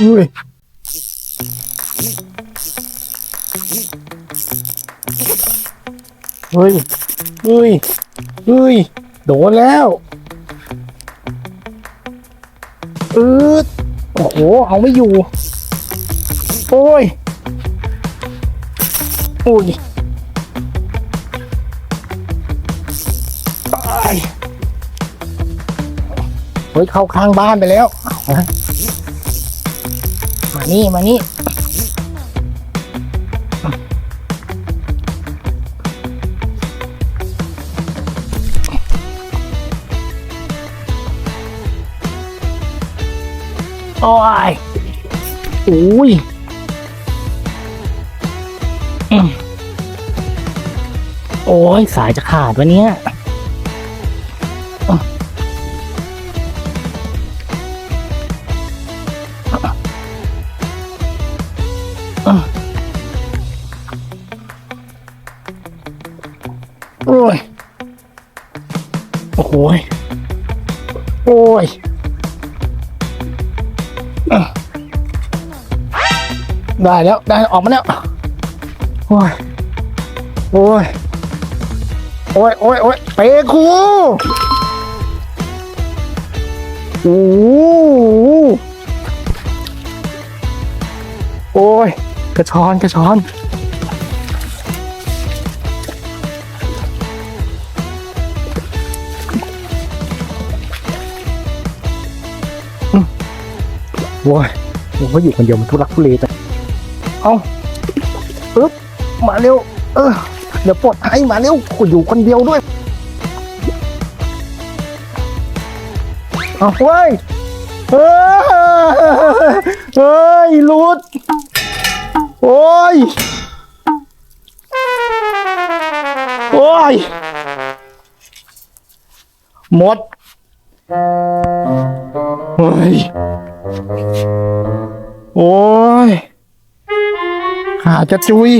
อุ้ยเฮ้ยเฮ้ยเฮ้ย โดนแล้วอืดโอ้โห เอาไม่อยู่ โอ้ย โอ้ยตายเฮ้ย เข้าข้างบ้านไปแล้วนะ มานี่มานี่โอ้ยอุ้ยโอ้ยสายจะขาดวะเนี้ย โอ้ย โอ้โหยโอ้ยได้แล้ว ได้ออกมาแล้ว โอ้ย โอ้ย โอ้ยโอ้ยโอ้ยเปคูโอ้โอ้ย กระชอน กระชอน โอ้ยผมก็อยู่คนเดียวมันทุรักทุเลแต่เอาปึ๊บมาเร็ว เออ เดี๋ยวปลดให้มาเร็วกูอยู่คนเดียวด้วย เอาเว้ยเฮ้ยเฮ้ยลุด โอ้ย โอ้ย หมด เฮ้ย โอ้ยขาจะจุย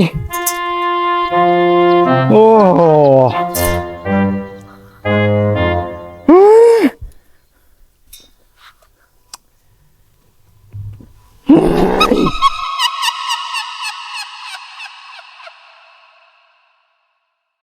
โอ้